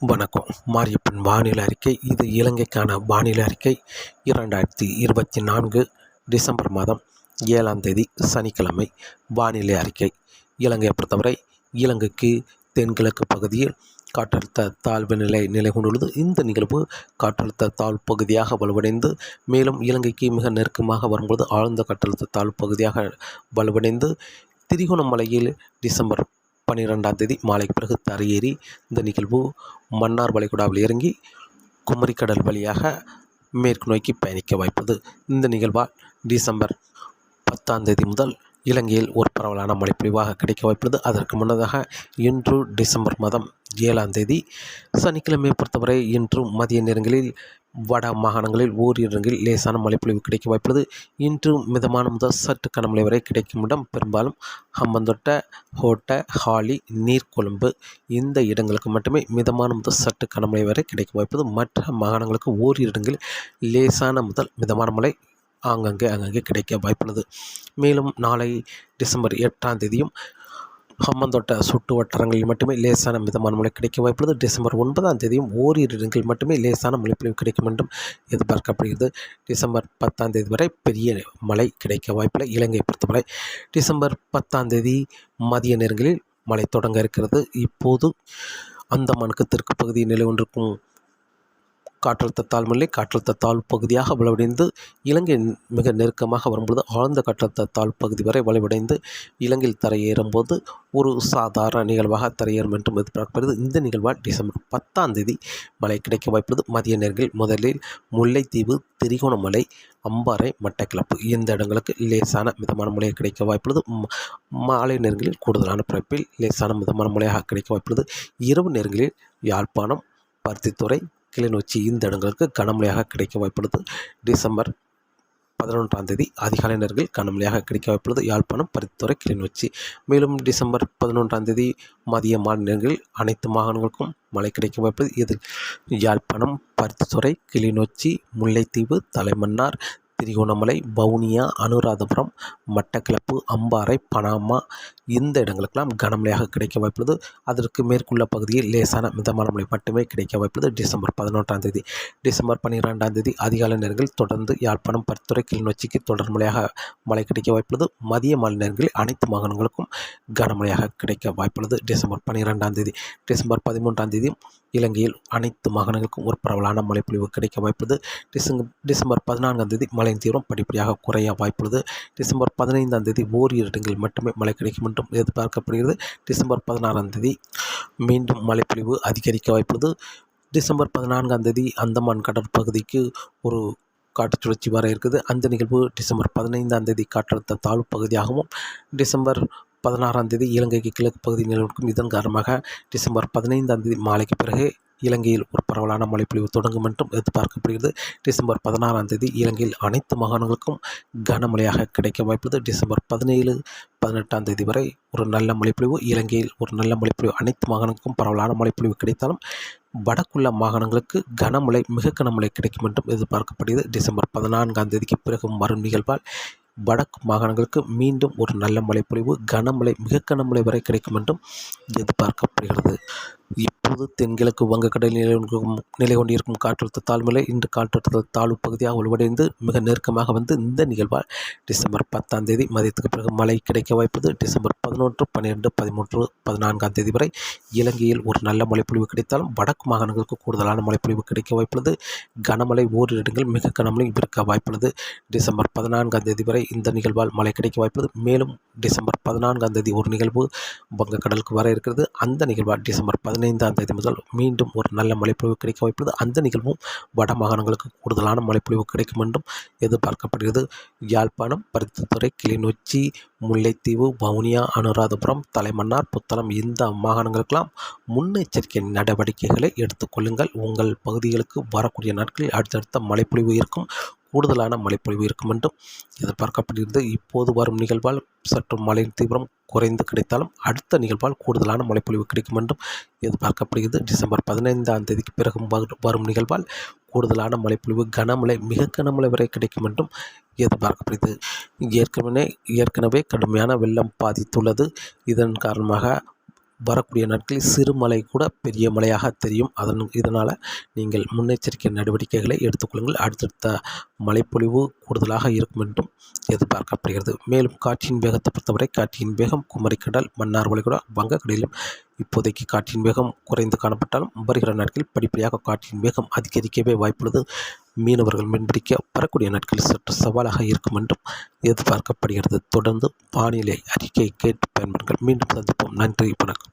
வணக்கம். மாரியப்பன் வானிலை அறிக்கை. இது இலங்கைக்கான வானிலை அறிக்கை. இரண்டாயிரத்தி இருபத்தி நான்கு டிசம்பர் மாதம் ஏழாம் தேதி சனிக்கிழமை வானிலை அறிக்கை. இலங்கையை பொறுத்தவரை இலங்கைக்கு தென்கிழக்கு பகுதியில் காற்றழுத்த தாழ்வு நிலை நிலை கொண்டுள்ளது இந்த நிகழ்வு காற்றழுத்த தாழ்வு பகுதியாக வலுவடைந்து மேலும் இலங்கைக்கு மிக நெருக்கமாக வரும்பொழுது ஆழ்ந்த காற்றழுத்த தாழ்வு பகுதியாக வலுவடைந்து திரிகோணமலையில் டிசம்பர் பன்னிரெண்டாம் தேதி மாலைக்கு பிறகு தரையேறி இந்த நிகழ்வு மன்னார் வளைகுடாவில் இறங்கி குமரிக்கடல் வழியாக மேற்கு நோக்கி பயணிக்க வாய்ப்பது. இந்த நிகழ்வால் டிசம்பர் பத்தாம் தேதி முதல் இலங்கையில் ஒரு பரவலான மழைப்பொழிவாக கிடைக்க வாய்ப்புள்ளது. அதற்கு முன்னதாக இன்று டிசம்பர் மாதம் ஏழாம் தேதி சனிக்கிழமையை பொறுத்தவரை இன்று மதிய நேரங்களில் வட மாகாணங்களில் ஓரிரு இடங்களில் லேசான மழைப்பொழிவு கிடைக்க வாய்ப்புள்ளது. இன்று மிதமான முதல் சற்று கனமழை வரை கிடைக்கும் இடம் பெரும்பாலும் ஹம்பந்தொட்ட ஹோட்ட ஹாலி நீர்கொழும்பு இந்த இடங்களுக்கு மட்டுமே மிதமான முதல் சற்று கனமழை வரை கிடைக்க வாய்ப்புள்ளது. மற்ற மாகாணங்களுக்கு ஓரிரு இடங்களில் லேசான முதல் மிதமான மழை ஆங்கங்கே அங்கங்கே கிடைக்க வாய்ப்புள்ளது. மேலும் நாளை டிசம்பர் எட்டாம் தேதியும் ஹம்மந்தோட்ட சுட்டு வட்டாரங்களில் மட்டுமே லேசான மிதமான மழை கிடைக்க வாய்ப்புள்ளது. டிசம்பர் ஒன்பதாம் தேதியும் ஓரிரு இடங்களில் மட்டுமே லேசான மழைப்பொழிவு கிடைக்கும் என்றும் எதிர்பார்க்கப்படுகிறது. டிசம்பர் பத்தாம் தேதி வரை பெரிய மழை கிடைக்க வாய்ப்பில்லை. இலங்கை பொறுத்தவரை டிசம்பர் பத்தாம் தேதி மதிய நேரங்களில் மழை தொடங்க இருக்கிறது. இப்போது அந்தமானுக்கு தெற்கு பகுதியில் நிலை கொண்டிருக்கும் காற்றழுத்த தாழ்வுநிலை காற்றழுத்த தாழ்வு பகுதியாக வலுவடைந்து இலங்கை மிக நெருக்கமாக வரும்பொழுது ஆழ்ந்த காற்றழுத்த தாழ்வு பகுதி வரை வலுவடைந்து இலங்கையில் தரையேறும்போது ஒரு சாதாரண நிகழ்வாக தரையேறும் என்றும் எதிர்பார்க்கப்படுகிறது. இந்த நிகழ்வால் டிசம்பர் பத்தாம் தேதி மழை கிடைக்க வாய்ப்புள்ளது. மதிய நேரங்களில் முதலில் முல்லைத்தீவு திரிகோணமலை அம்பாறை மட்டக்கிளப்பு இந்த இடங்களுக்கு லேசான மிதமான மழை கிடைக்க வாய்ப்புள்ளது. மாலை நேரங்களில் கூடுதலான பிறப்பில் லேசான மிதமான மழையாக கிடைக்க வாய்ப்புள்ளது. இரவு நேரங்களில் யாழ்ப்பாணம் பருத்தித்துறை கிளிநொச்சி இந்த இடங்களுக்கு கனமழையாக கிடைக்க வாய்ப்புள்ளது. டிசம்பர் பதினொன்றாம் தேதி அதிகாலை நேரங்கள் கனமழையாக கிடைக்க வாய்ப்புள்ளது. யாழ்ப்பாணம் பருத்தித்துறை கிளிநொச்சி மேலும் டிசம்பர் பதினொன்றாம் தேதி மதிய மாலை நேரங்களில் அனைத்து மாகாணங்களுக்கும் மழை கிடைக்க வாய்ப்புள்ளது. இதில் யாழ்ப்பாணம் பருத்தித்துறை கிளிநொச்சி முல்லைத்தீவு தலைமன்னார் திரிகோணமலை வவுனியா அனுராதபுரம் மட்டக்களப்பு அம்பாறை பனாமா இந்த இடங்களுக்கெல்லாம் கனமழையாக கிடைக்க வாய்ப்புள்ளது. அதற்கு மேற்குள்ள பகுதியில் லேசான மிதமான மழை மட்டுமே கிடைக்க வாய்ப்புள்ளது. டிசம்பர் பதினொன்றாம் தேதி டிசம்பர் பன்னிரெண்டாம் தேதி அதிகாலை நேரங்களில் தொடர்ந்து யாழ்ப்பாணம் பருத்துறை கிளிநொச்சிக்கு தொடர் மழையாக மழை கிடைக்க வாய்ப்புள்ளது. மதிய மாலை நேரங்களில் அனைத்து மாகாணங்களுக்கும் கனமழையாக கிடைக்க வாய்ப்புள்ளது. டிசம்பர் பன்னிரெண்டாம் தேதி டிசம்பர் பதிமூன்றாம் தேதி இலங்கையில் அனைத்து மாகாணங்களுக்கும் ஒரு பரவலான மழைப்பொழிவு கிடைக்க வாய்ப்புள்ளது. டிசம்பர் டிசம்பர் பதினான்காம் தேதி மழையின் தீவிரம் படிப்படியாக குறைய வாய்ப்புள்ளது. டிசம்பர் பதினைந்தாம் தேதி ஓரிரு இடங்களில் மட்டுமே மழை கிடைக்கும் என்றும் எதிர்பார்க்கப்படுகிறது. டிசம்பர் பதினாறாம் தேதி மீண்டும் மழைப்பொழிவு அதிகரிக்க வாய்ப்புள்ளது. டிசம்பர் பதினான்காம் தேதி அந்தமான் கடற்பகுதிக்கு ஒரு காற்று சுழற்சி வர இருக்குது. அந்த நிகழ்வு டிசம்பர் பதினைந்தாம் தேதி காற்றழுத்த தாழ்வு பகுதியாகவும் டிசம்பர் பதினாறாம் தேதி இலங்கைக்கு கிழக்கு பகுதி நிலவுக்கும் இதன் காரணமாக டிசம்பர் பதினைந்தாம் தேதி மாலைக்கு பிறகு இலங்கையில் ஒரு பரவலான மழைப்பொழிவு தொடங்கும் என்றும் எதிர்பார்க்கப்படுகிறது. டிசம்பர் பதினாறாம் தேதி இலங்கையில் அனைத்து மாகாணங்களுக்கும் கனமழையாக கிடைக்க வாய்ப்புள்ளது. டிசம்பர் பதினேழு பதினெட்டாம் தேதி வரை ஒரு நல்ல மழைப்பொழிவு இலங்கையில் ஒரு நல்ல மழைப்பொழிவு அனைத்து மாகாணங்களுக்கும் பரவலான மழைப்பொழிவு கிடைத்தாலும் வடக்குள்ள மாகாணங்களுக்கு கனமழை மிக கனமழை கிடைக்கும் என்றும் எதிர்பார்க்கப்படுகிறது. டிசம்பர் பதினான்காம் தேதிக்கு பிறகு வரும் நிகழ்வால் வடக்கு மாகாணங்களுக்கு மீண்டும் ஒரு நல்ல மழைப்பொழிவு கனமழை மிக கனமழை வரை கிடைக்கும் என்றும் எதிர்பார்க்கப்படுகிறது. இப்போது தென்கிழக்கு வங்கக்கடலில் நிலை கொண்டிருக்கும் நிலை கொண்டிருக்கும் காற்றழுத்த தாழ்மலை இன்று காற்றழுத்த தாழ்வு பகுதியாக வலுவடைந்து மிக நெருக்கமாக வந்து இந்த நிகழ்வால் டிசம்பர் பத்தாம் தேதி மதியத்துக்கு பிறகு மழை கிடைக்க வாய்ப்பது டிசம்பர் பதினொன்று பன்னிரெண்டு பதிமூன்று பதினான்காம் தேதி வரை இலங்கையில் ஒரு நல்ல மழைப்பொழிவு கிடைத்தாலும் வடக்கு மாகாணங்களுக்கு கூடுதலான மழைப்பொழிவு கிடைக்க வாய்ப்புள்ளது. கனமழை ஓரிரு இடங்கள் மிக கனமழை இருக்க வாய்ப்புள்ளது. டிசம்பர் பதினான்காம் தேதி வரை இந்த நிகழ்வால் மழை கிடைக்க வாய்ப்புள்ளது. மேலும் டிசம்பர் பதினான்காம் தேதி ஒரு நிகழ்வு வங்கக்கடலுக்கு வர இருக்கிறது. அந்த நிகழ்வால் டிசம்பர் பதினைந்தாம் தேதி முதல் மீண்டும் ஒரு நல்ல மழைப்பொழிவு கிடைக்க வாய்ப்புள்ளது அந்த நிகழ்வும் வட மாகாணங்களுக்கு கூடுதலான மழைப்பொழிவு கிடைக்கும் என்றும் எதிர்பார்க்கப்படுகிறது. யாழ்ப்பாணம் பருத்தித்துறை கிளிநொச்சி முல்லைத்தீவு வவுனியா அனுராதபுரம் தலைமன்னார் புத்தளம் இந்த மாகாணங்களுக்கெல்லாம் முன்னெச்சரிக்கை நடவடிக்கைகளை எடுத்துக்கொள்ளுங்கள் உங்கள் பகுதிகளுக்கு வரக்கூடிய நாட்களில் அடுத்தடுத்த மழைப்பொழிவு இருக்கும். கூடுதலான மழைப்பொழிவு இருக்கும் என்றும் எதிர்பார்க்கப்படுகிறது இப்போது வரும் நிகழ்வால் சற்று மழையின் தீவிரம் குறைந்து கிடைத்தாலும் அடுத்த நிகழ்வால் கூடுதலான மழைப்பொழிவு கிடைக்கும் என்றும் எதிர்பார்க்கப்படுகிறது. டிசம்பர் பதினைந்தாம் தேதிக்கு பிறகு வரும் நிகழ்வால் கூடுதலான மழைப்பொழிவு கனமழை மிக கனமழை வரை கிடைக்கும் என்றும் எதிர்பார்க்கப்படுகிறது. ஏற்கனவே ஏற்கனவே கடுமையான வெள்ளம் பாதித்துள்ளது. இதன் காரணமாக வரக்கூடிய நாட்களில் சிறு மழை கூட பெரிய மழையாக தெரியும். அதன் இதனால் நீங்கள் முன்னெச்சரிக்கை நடவடிக்கைகளை எடுத்துக்கொள்ளுங்கள். அடுத்தடுத்த மழைப்பொழிவு கூடுதலாக இருக்கும் என்றும் எதிர்பார்க்கப்படுகிறது. மேலும் காற்றின் வேகத்தை பொறுத்தவரை காற்றின் வேகம் குமரிக்கடல் மன்னார் வளைகுடா வங்கக்கடலிலும் இப்போதைக்கு காற்றின் வேகம் குறைந்து காணப்பட்டாலும் வருகிற நாட்களில் படிப்படியாக காற்றின் வேகம் அதிகரிக்கவே வாய்ப்புள்ளது. மீனவர்கள் மீன்பிடிக்க வரக்கூடிய நாட்களில் சற்று சவாலாக இருக்கும் என்றும் எதிர்பார்க்கப்படுகிறது. தொடர்ந்து வானிலை அறிக்கையை கேட்டு பயன்படுங்கள். மீண்டும் சந்திப்போம். நன்றி. வணக்கம்.